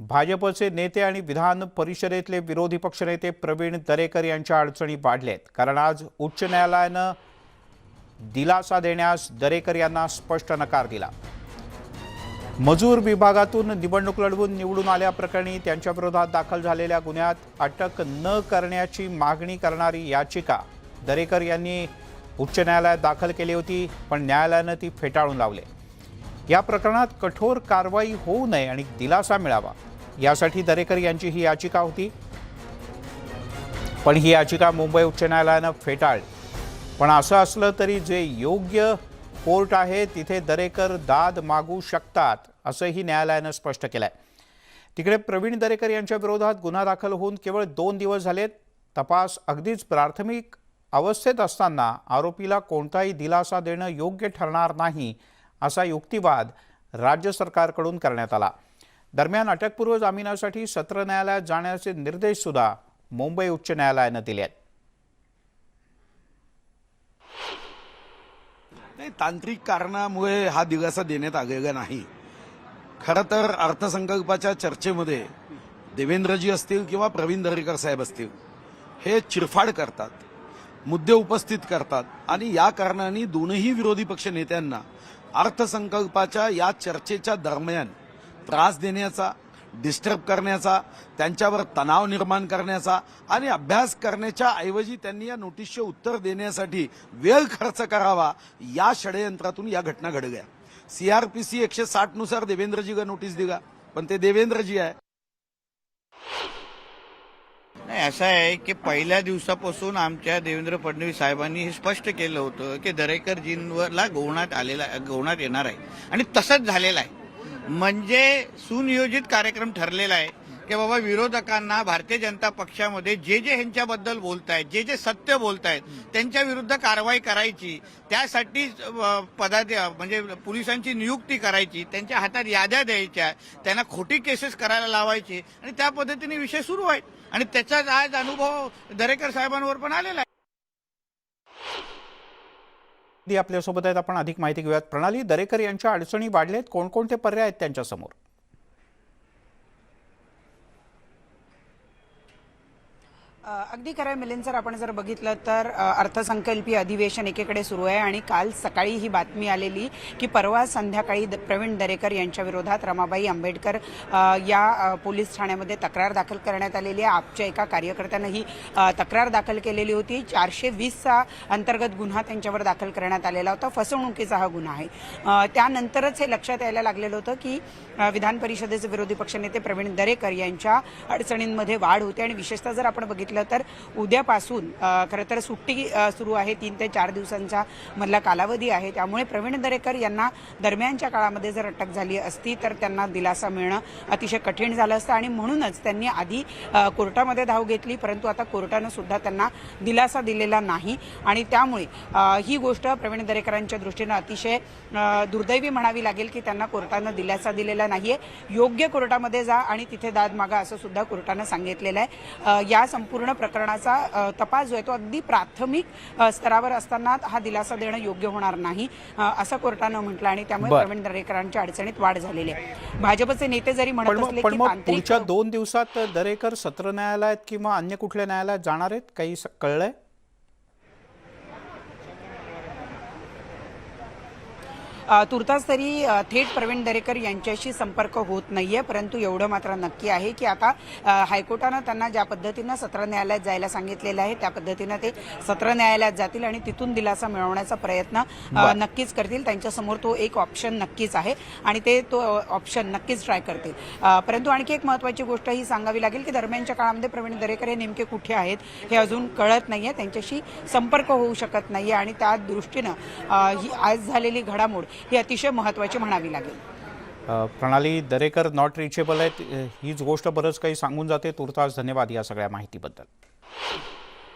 भाजपचे नेते आणि विधान परिषदेतले विरोधी पक्षनेते प्रवीण दरेकर यांच्या अडचणी वाढल्यात कारण आज उच्च न्यायालयानं दिलासा देण्यास दरेकर यांना स्पष्ट नकार दिला. मजूर विभागातून निवडणूक लढवून निवडून आल्याप्रकरणी त्यांच्या विरोधात दाखल झालेल्या गुन्ह्यात अटक न करण्याची मागणी करणारी याचिका दरेकर यांनी उच्च न्यायालयात दाखल केली होती पण न्यायालयानं ती फेटाळून लावले. या प्रकरणात कठोर कारवाई होऊ नये आणि दिलासा मिळावा. यासाठी दरेकर यांची ही याचिका होती. पण ही याचिका मुंबई उच्च न्यायालयानं फेटाळली. पण असं असलं तरी जे योग्य कोर्ट आहे तिथे दरेकर दाद मागू शकतात असंही न्यायालयानं स्पष्ट केलंय. तिकडे प्रवीण दरेकर यांच्या विरोधात गुन्हा दाखल होऊन केवळ दोन दिवस झालेत. तपास अगदीच प्राथमिक अवस्थेत असताना आरोपीला कोणताही दिलासा देणं योग्य ठरणार नाही असा युक्तिवाद राज्य सरकारकडून करण्यात आला. दरम्यान अटकपूर्व जामिनासाठी सत्र न्यायालयात जाण्याचे निर्देश सुद्धा मुंबई उच्च न्यायालयानं दिले आहेत. नाही तांत्रिक कारणामुळे हा दिलासा देण्यात आलेला नाही. खरं तर अर्थसंकल्पाच्या चर्चेमध्ये देवेंद्रजी असतील किंवा प्रवीण दरेकर साहेब असतील हे चिरफाड करतात मुद्दे उपस्थित करतात आणि या कारणाने दोनही विरोधी पक्ष नेत्यांना अर्थसंकल्पाच्या या चर्चेच्या दरम्यान त्रास देण्याचा डिस्टर्ब करण्याचा त्यांच्यावर तणाव निर्माण करण्याचा आणि अभ्यास करण्याच्या ऐवजी त्यांनी या नोटीसचे उत्तर देण्यासाठी वेळ खर्च करावा या षडयंत्रातून या घटना घडल्या सीआरपीसी एकशे साठनुसार देवेंद्रजी का नोटीस दिला पण ते देवेंद्रजी आहे. नाही असं आहे की पहिल्या दिवसापासून आमच्या देवेंद्र फडणवीस साहेबांनी हे स्पष्ट केलं होतं की दरेकरजींवरला गोवण्यात आलेला गोवण्यात येणार आहे. आणि तसंच झालेलं आहे. म्हणजे सुनियोजित कार्यक्रम ठरलेला आहे की बाबा विरोधकांना भारतीय जनता पक्षामध्ये जे जे ह्यांच्याबद्दल बोलतायत जे जे सत्य बोलतायत त्यांच्या विरुद्ध कारवाई करायची त्यासाठी अ, म्हणजे पोलिसांची नियुक्ती करायची त्यांच्या हातात याद्या द्यायच्या त्यांना खोटी केसेस करायला लावायची आणि त्या पद्धतीने विषय सुरू आहेत. आणि त्याचाच आज अनुभव दरेकर साहेबांवर पण आलेला आहे. आपल्यासोबत आहेत. आपण अधिक माहिती घेऊयात. प्रणाली दरेकर यांच्या अडचणी वाढल्यात कोणकोणते पर्याय आहेत त्यांच्यासमोर? अगदी खरं आहे मिलिंद सर आपण जर बघितलं तर अर्थसंकल्पीय अधिवेशन एकीकडे सुरू आहे आणि काल सकाळी ही बातमी आलेली की परवा संध्याकाळी द- प्रवीण दरेकर यांच्या विरोधात रमाबाई आंबेडकर या पोलीस ठाण्यामध्ये तक्रार दाखल करण्यात आलेली आहे. आपच्या एका कार्यकर्त्यानं ही तक्रार दाखल केलेली होती. चारशे वीसचा अंतर्गत गुन्हा त्यांच्यावर दाखल करण्यात आलेला होता. फसवणुकीचा हा गुन्हा आहे. त्यानंतरच हे लक्षात यायला लागलेलं होतं की विधान परिषदेचे विरोधी पक्षनेते प्रवीण दरेकर यांच्या अडचणींमध्ये वाढ होते आणि विशेषतः जर आपण बघितलं तर उद्यापासून खरं तर सुट्टी सुरू आहे तीन ते चार दिवसांचा मधला कालावधी आहे. त्यामुळे प्रवीण दरेकर यांना दरम्यानच्या काळामध्ये जर अटक झाली असती तर त्यांना दिलासा मिळणं अतिशय कठीण झालं असतं आणि म्हणूनच त्यांनी आधी कोर्टामध्ये धाव घेतली परंतु आता कोर्टानं सुद्धा त्यांना दिलासा दिलेला नाही. आणि त्यामुळे ही गोष्ट प्रवीण दरेकरांच्या दृष्टीनं अतिशय दुर्दैवी म्हणावी लागेल की त्यांना कोर्टानं दिलासा दिलेला नाहीये. योग्य कोर्टामध्ये जा आणि तिथे दाद मागा असं सुद्धा कोर्टानं सांगितलेलं आहे. या संपूर्ण प्रकरणाचा अ, तपास जो आहे तो अगदी प्राथमिक स्तरावर असताना हा दिलासा देणं योग्य होणार नाही असं कोर्टानं म्हटलं आणि त्यामुळे. प्रवीण दरेकरांच्या अडचणीत वाढ झालेली आहे. भाजपचे नेते जरी म्हणत असले की पुढच्या दोन दिवसात दरेकर सत्र न्यायालयात किंवा अन्य कुठल्या न्यायालयात जाणार आहेत? काही कळलंय? तुर्तास तरी थेट प्रवीण दरेकर यांच्याशी संपर्क होत नाहीये परंतु एवढं मात्र नक्की आहे की आता हायकोर्टानं त्यांना ज्या पद्धतीनं सत्र न्यायालयात जायला सांगितलेलं आहे त्या पद्धतीनं ते सत्र न्यायालयात जातील आणि तिथून दिलासा मिळवण्याचा प्रयत्न. नक्कीच करतील. त्यांच्यासमोर तो एक ऑप्शन नक्कीच आहे आणि ते तो ऑप्शन नक्कीच ट्राय करतील. परंतु आणखी एक महत्वाची गोष्ट ही सांगावी लागेल की दरम्यानच्या काळामध्ये प्रवीण दरेकर हे नेमके कुठे आहेत हे अजून कळत नाहीये. त्यांच्याशी संपर्क होऊ शकत नाहीये आणि त्या दृष्टीनं ही आज झालेली घडामोड ही अतिशय महत्वाची म्हणावी लागेल. प्रणाली दरेकर नॉट रिचेबल आहेत. हीच गोष्ट बरंच काही सांगून जाते. तुर्तास धन्यवाद या सगळ्या माहितीबद्दल.